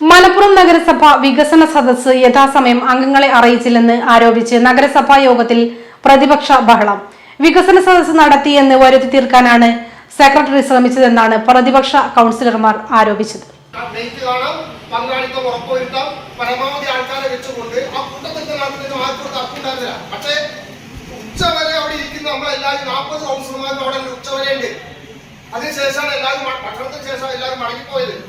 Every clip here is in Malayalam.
മലപ്പുറം നഗരസഭ വികസന സദസ് യഥാസമയം അംഗങ്ങളെ അറിയിച്ചില്ലെന്ന് ആരോപിച്ച് നഗരസഭാ യോഗത്തിൽ പ്രതിപക്ഷ ബഹളം. വികസന സദസ്സ് നടത്തിയെന്ന് വരുത്തി തീർക്കാനാണ് സെക്രട്ടറി ശ്രമിച്ചതെന്നാണ് പ്രതിപക്ഷ കൗൺസിലർമാർ ആരോപിച്ചത്. ഉറപ്പുവരുത്താം പരമാവധി ആൾക്കാരെ ഉച്ചവരെ അവിടെ നമ്മളെല്ലാവരും അവിടെ ഉച്ചവരെ ഉണ്ട് അതിനുശേഷമാണ് എല്ലാവരും ഭക്ഷണത്തിന് ശേഷം എല്ലാവരും മടങ്ങിപ്പോയത്.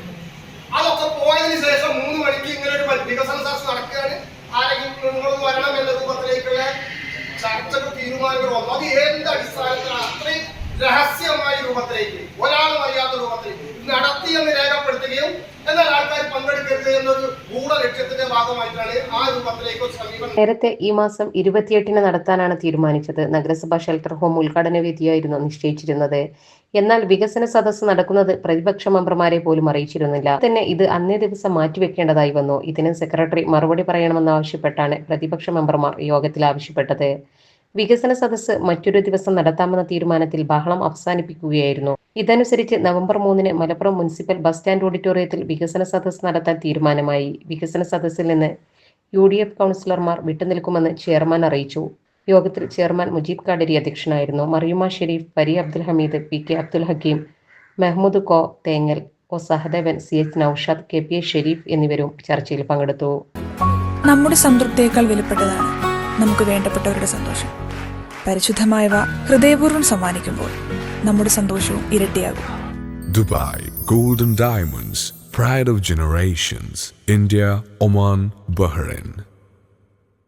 ചർച്ചകൾ തീരുമാനങ്ങൾ വന്നു. അത് ഏതിന്റെ അടിസ്ഥാനത്തിലാണ്? അത്രയും രഹസ്യമായ രൂപത്തിലേക്ക് ഒരാളും അറിയാത്ത രൂപത്തിലേക്ക് നടത്തിയെന്ന് രേഖപ്പെടുത്തുകയും എന്നാൽ ആൾക്കാർ പങ്കെടുക്കരുത് എന്നൊരു ഗൂഢ ലക്ഷ്യത്തിന്റെ ഭാഗമായിട്ടാണ് ആ രൂപത്തിലേക്ക് സമീപനം. നേരത്തെ ഈ മാസം ഇരുപത്തിയെട്ടിന് നടത്താനാണ് തീരുമാനിച്ചത്. നഗരസഭാ ഷെൽട്ടർ ഹോം ഉദ്ഘാടന വേദിയായിരുന്നു നിശ്ചയിച്ചിരുന്നത്. എന്നാൽ വികസന സദസ് നടക്കുന്നത് പ്രതിപക്ഷ മെമ്പർമാരെ പോലും അറിയിച്ചിരുന്നില്ല. തന്നെ ഇത് അന്നേ ദിവസം മാറ്റിവെക്കേണ്ടതായി വന്നു. ഇതിന് സെക്രട്ടറി മറുപടി പറയണമെന്ന് ആവശ്യപ്പെട്ടാണ് പ്രതിപക്ഷ മെമ്പർമാർ യോഗത്തിൽ ആവശ്യപ്പെട്ടത്. വികസന സദസ്സ് മറ്റൊരു ദിവസം നടത്താമെന്ന തീരുമാനത്തിൽ ബഹളം അവസാനിപ്പിക്കുകയായിരുന്നു. ഇതനുസരിച്ച് നവംബർ മൂന്നിന് മലപ്പുറം മുനിസിപ്പൽ ബസ് സ്റ്റാൻഡ് ഓഡിറ്റോറിയത്തിൽ വികസന സദസ് നടത്താൻ തീരുമാനമായി. വികസന സദസ്സിൽ നിന്ന് യു ഡി എഫ് കൗൺസിലർമാർ വിട്ടുനിൽക്കുമെന്ന് ചെയർമാൻ അറിയിച്ചു. യോഗത്തിൽ ചെയർമാൻ മുജീബ് കാടരി അധ്യക്ഷനായിരുന്നു. മറിയുമ ഷെരീഫ് പരി അബ്ദുൽ ഹമീദ് പി കെ അബ്ദുൽ ഹക്കീം മെഹ്മൂദ് കോ തേങ്ങൽ O Sahadevan C H Naushad K P A Sharif എന്നിവരും ചർച്ചയിൽ പങ്കെടുത്തു. നമ്മുടെ സംതൃപ്തിയേക്കാൾ വിലപ്പെട്ടതാണ് നമുക്ക് വേണ്ടപ്പെട്ടവരുടെ സന്തോഷം. പരിശുദ്ധമായവ ഹൃദയപൂർവം സമ്മാനിക്കുമ്പോൾ നമ്മുടെ സന്തോഷവും ഇരട്ടിയാകും. Dubai golden diamonds pride of generations India Oman Bahrain.